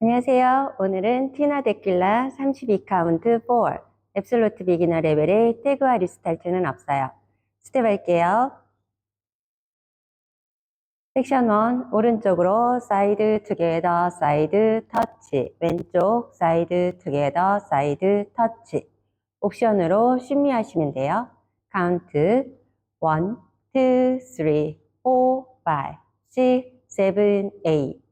안녕하세요. 오늘은 티나 데킬라 32카운트 4 앱솔루트 비기너 레벨의 태그와 리스탈트는 없어요. 스텝 할게요. 섹션 1 오른쪽으로 사이드 투게더 사이드 터치 왼쪽 사이드 투게더 사이드 터치 옵션으로 심리하시면 돼요. 카운트 1, 2, 3, 4, 5, 6, 7, 8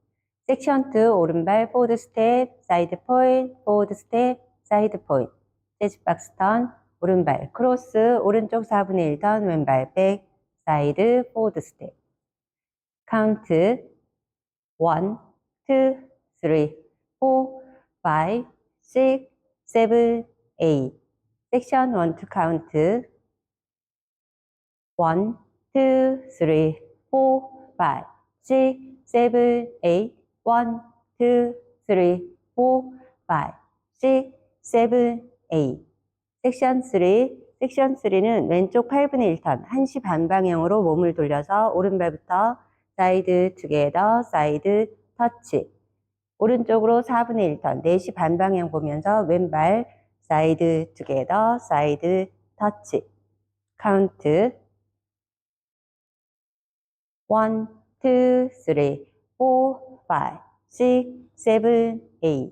섹션 2 오른발 포드 스텝, 사이드 포인트, 포드 스텝, 사이드 포인트. 재즈 박스 턴, 오른발 크로스, 오른쪽 4분의 1 턴, 왼발 백, 사이드 포드 스텝. 카운트 1, 2, 3, 4, 5, 6, 7, 8. 섹션 1 to 카운트 1, 2, 3, 4, 5, 6, 7, 8. 1, 2, 3, 4, 5, 6, 7, 8. 섹션 3. 섹션 3는 왼쪽 8분의 1턴, 1시 반 방향으로 몸을 돌려서 오른발부터 사이드 투게더, 사이드 터치. 오른쪽으로 4분의 1턴, 4시 반 방향 보면서 왼발 사이드 투게더, 사이드 터치. 카운트 1, 2, 3, 4, 5, 6, 7, 8.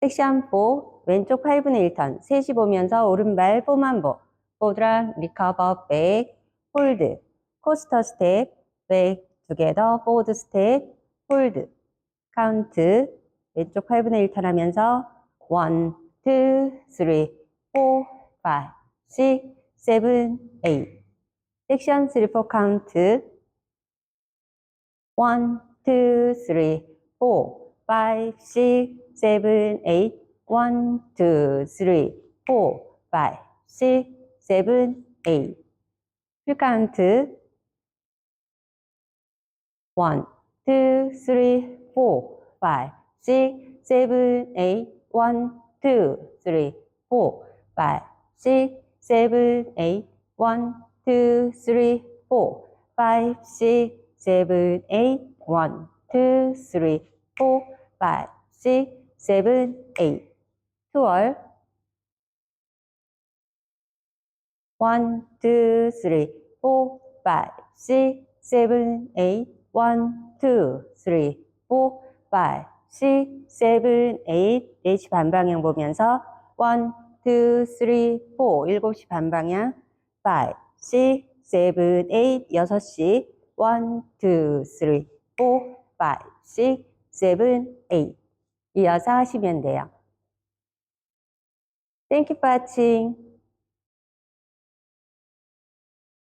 섹션 4, 왼쪽 8분의 1턴, 3시 보면서 오른발 포만보, 포드랑 리커버, 백, 홀드, 코스터 스텝, 백, 두개더 포드 스텝, 홀드, 카운트, 왼쪽 8분의 1턴 하면서 1, 2, 3, 4, 5, 6, 7, 8. 섹션 3, 4 카운트, 1, two, three, four, five, six, seven, eight. One, two, three, four, five, six, seven, eight. 풀 카운트. One, two, three, four, five, six, seven, eight. One, two, three, four, five, six, seven, eight. One, two, three, four, five, six, seven, eight. One, two, three, four, five, six, seven, eight. twelve. One, two, three, four, five, six, seven, eight. One, two, three, four, five, six, seven, eight. 4시 반 방향 보면서 one, two, three, four. 7시 반 방향 five, six, seven, eight. 6시 one, two, three, four, five, six, seven, eight. 이어서 하시면 돼요. Thank you for watching.